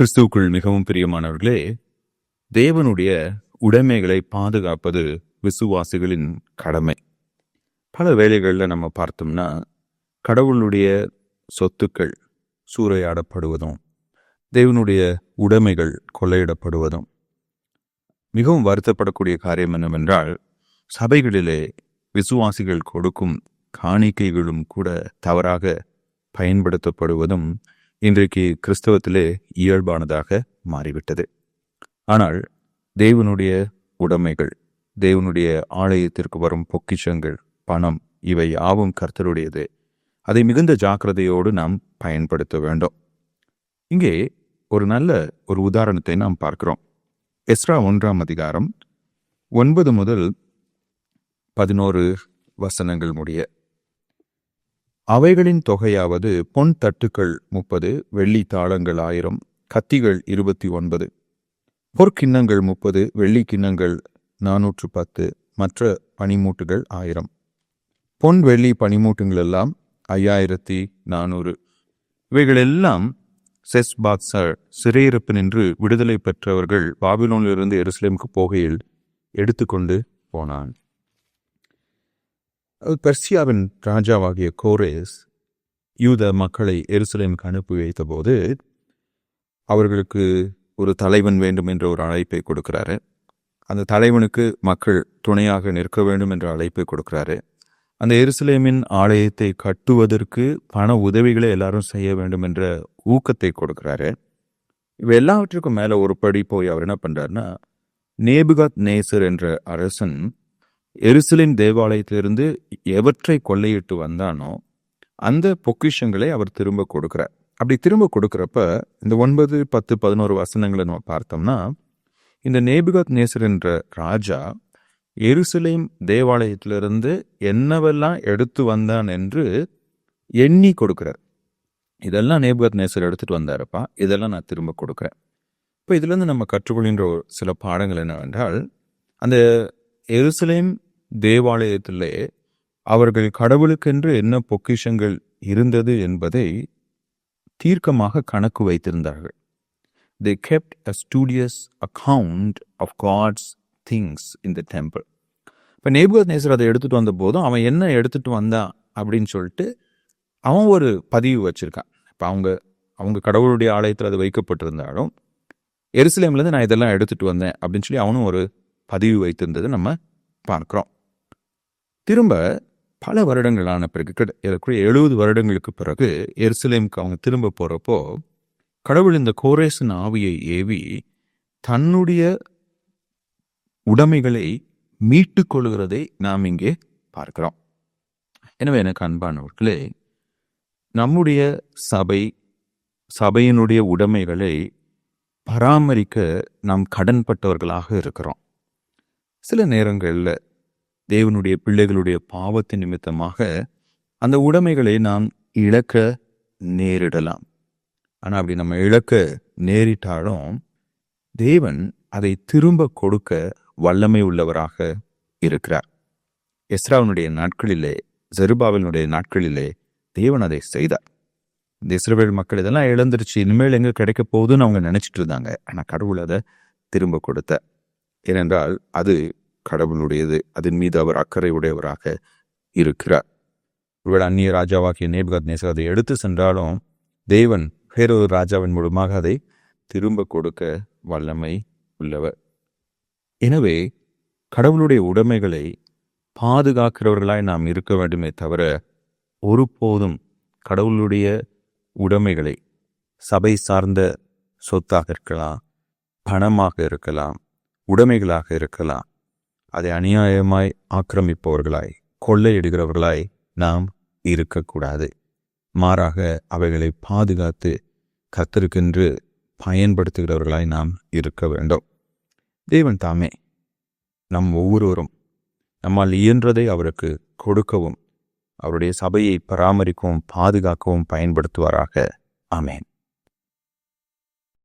கிறிஸ்துவுக்குள் மிகவும் பிரியமானவர்களே தேவனுடைய உடைமைகளை பாதுகாப்பது விசுவாசிகளின் கடமை. பல வேலைகளில் நம்ம பார்த்தோம்னா கடவுளுடைய சொத்துக்கள் சூறையாடப்படுவதும் தேவனுடைய உடைமைகள் கொள்ளையிடப்படுவதும். மிகவும் வருத்தப்படக்கூடிய காரியம் என்னவென்றால் சபைகளிலே விசுவாசிகள் கொடுக்கும் காணிக்கைகளும் கூட தவறாக பயன்படுத்தப்படுவதும் இன்றைக்கு கிறிஸ்தவத்திலே இயல்பானதாக மாறிவிட்டது. ஆனால் தேவனுடைய உடைமைகள் தேவனுடைய ஆலயத்திற்கு வரும் பொக்கிஷங்கள் பணம் இவை யாவும் கர்த்தருடையது. அதை மிகுந்த ஜாக்கிரதையோடு நாம் பயன்படுத்த வேண்டும். இங்கே ஒரு நல்ல ஒரு உதாரணத்தை நாம் பார்க்கிறோம். எஸ்ரா ஒன்றாம் அதிகாரம் ஒன்பது முதல் பதினோரு வசனங்கள் முடிய அவைகளின் தொகையாவது பொன் தட்டுக்கள் முப்பது வெள்ளி தாளங்கள் ஆயிரம் கத்திகள் இருபத்தி ஒன்பது. பொற்கிண்ணங்கள் முப்பது வெள்ளி கிண்ணங்கள் நானூற்று பத்து மற்ற பனிமூட்டுகள் ஆயிரம். பொன் வெள்ளி பனிமூட்டுங்கள் எல்லாம் ஐயாயிரத்தி நானூறு. இவைகளெல்லாம் செஸ் பாக்ஸர் சிறையிருப்பு நின்று விடுதலை பெற்றவர்கள் பாபிலோனிலிருந்து எருசலேமுக்கு போகையில் எடுத்துக்கொண்டு போனான். பெர்சியாவின் ராஜாவாகிய கோரேஸ் யூத மக்களை எருசலேமுக்கு அனுப்பி வைத்தபோது அவர்களுக்கு ஒரு தலைவன் வேண்டும் என்ற ஒரு அழைப்பை கொடுக்கிறாரு. அந்த தலைவனுக்கு மக்கள் துணையாக நிற்க வேண்டும் என்ற அழைப்பை கொடுக்கிறாரு. அந்த எருசலேமின் ஆலயத்தை கட்டுவதற்கு பண உதவிகளை எல்லாரும் செய்ய வேண்டும் என்ற ஊக்கத்தை கொடுக்கிறாரு. இவ எல்லாவற்றுக்கும் மேலே ஒரு படி போய் அவர் என்ன பண்ணுறாருன்னா நேபுகாத் நேசர் என்ற அரசன் எருசலேம் தேவாலயத்திலிருந்து எவற்றை கொள்ளையிட்டு வந்தானோ அந்த பொக்கிஷங்களை அவர் திரும்ப கொடுக்குறார். அப்படி திரும்ப கொடுக்குறப்ப இந்த ஒன்பது பத்து பதினோரு வசனங்களை நம்ம பார்த்தோம்னா இந்த நேபிகாத் நேசர் என்ற ராஜா எருசலேம் தேவாலயத்திலிருந்து என்னவெல்லாம் எடுத்து வந்தான் என்று எண்ணி கொடுக்குறார். இதெல்லாம் நேபுகத் நேசர் எடுத்துகிட்டு வந்தாருப்பா இதெல்லாம் நான் திரும்ப கொடுக்குறேன். இப்போ இதுலேருந்து நம்ம கற்றுக்கொள்கின்ற ஒரு சில பாடங்கள் என்னவென்றால் அந்த எருசலேம் தேவாலயத்திலே அவர்கள் கடவுளுக்கென்று என்ன பொக்கிஷங்கள் இருந்தது என்பதை தீர்க்கமாக கணக்கு வைத்திருந்தார்கள். They kept a studious account of God's things in the temple இப்போ நேபுகத் நேசர் அதை எடுத்துகிட்டு வந்த போதும் அவன் என்ன எடுத்துகிட்டு வந்தான் அப்படின்னு சொல்லிட்டு அவன் ஒரு பதிவு வச்சுருக்கான். இப்போ அவங்க அவங்க கடவுளுடைய ஆலயத்தில் அது வைக்கப்பட்டிருந்தாலும் எருசலேம்லேருந்து நான் இதெல்லாம் எடுத்துகிட்டு வந்தேன் அப்படின்னு சொல்லி அவனும் ஒரு பதிவு வைத்திருந்தது நம்ம பார்க்குறோம். திரும்ப பல வருடங்களான பிறகு ஏறக்குறைய எழுபது வருடங்களுக்கு பிறகு எருசலேமுக்கு அவங்க திரும்ப போகிறப்போ கடவுள் இந்த கோரேசன் ஆவியை ஏவி தன்னுடைய உடைமைகளை மீட்டு கொள்கிறதை நாம் இங்கே பார்க்கிறோம். எனவே எனக்கு அன்பானவர்களே நம்முடைய சபை சபையினுடைய உடைமைகளை பராமரிக்க நாம் கடன்பட்டவர்களாக இருக்கிறோம். சில நேரங்களில் தேவனுடைய பிள்ளைகளுடைய பாவத்தின் நிமித்தமாக அந்த உடைமைகளை நாம் இழக்க நேரிடலாம். ஆனால் அப்படி நம்ம இழக்க நேரிட்டாலும் தேவன் அதை திரும்ப கொடுக்க வல்லமை உள்ளவராக இருக்கிறார். எஸ்ராவனுடைய நாட்களிலே ஜெருபாவினுடைய நாட்களிலே தேவன் அதை செய்தார். இந்த இஸ்ரவேல் மக்கள் இதெல்லாம் இழந்துருச்சு இனிமேல் எங்க கிடைக்க போகுதுன்னு அவங்க நினைச்சிட்டு இருந்தாங்க. ஆனால் கடவுள் அதை திரும்ப கொடுத்த ஏனென்றால் அது கடவுளுடையது அதன் மீது அவர் அக்கறை உடையவராக இருக்கிறார். ஒருவேளை அந்நிய ராஜாவாகிய நேபுகத் நேசர் அதை எடுத்து சென்றாலும் தேவன் வேறொரு ராஜாவின் மூலமாக அதை திரும்ப கொடுக்க வல்லமை உள்ளவர். எனவே கடவுளுடைய உடைமைகளை பாதுகாக்கிறவர்களாய் நாம் இருக்க வேண்டுமே தவிர ஒருபோதும் கடவுளுடைய உடைமைகளை சபை சார்ந்த சொத்தாக இருக்கலாம் பணமாக இருக்கலாம் உடைமைகளாக இருக்கலாம் அதை அநியாயமாய் ஆக்கிரமிப்பவர்களாய் கொள்ளையிடுகிறவர்களாய் நாம் இருக்கக்கூடாது. மாறாக அவைகளை பாதுகாத்து கத்திருக்கென்று பயன்படுத்துகிறவர்களாய் நாம் இருக்க வேண்டும். தேவன் தாமே நம் ஒவ்வொருவரும் நம்மால் இயன்றதை அவருக்கு கொடுக்கவும் அவருடைய சபையை பராமரிக்கவும் பாதுகாக்கவும் பயன்படுத்துவாராக. ஆமேன்.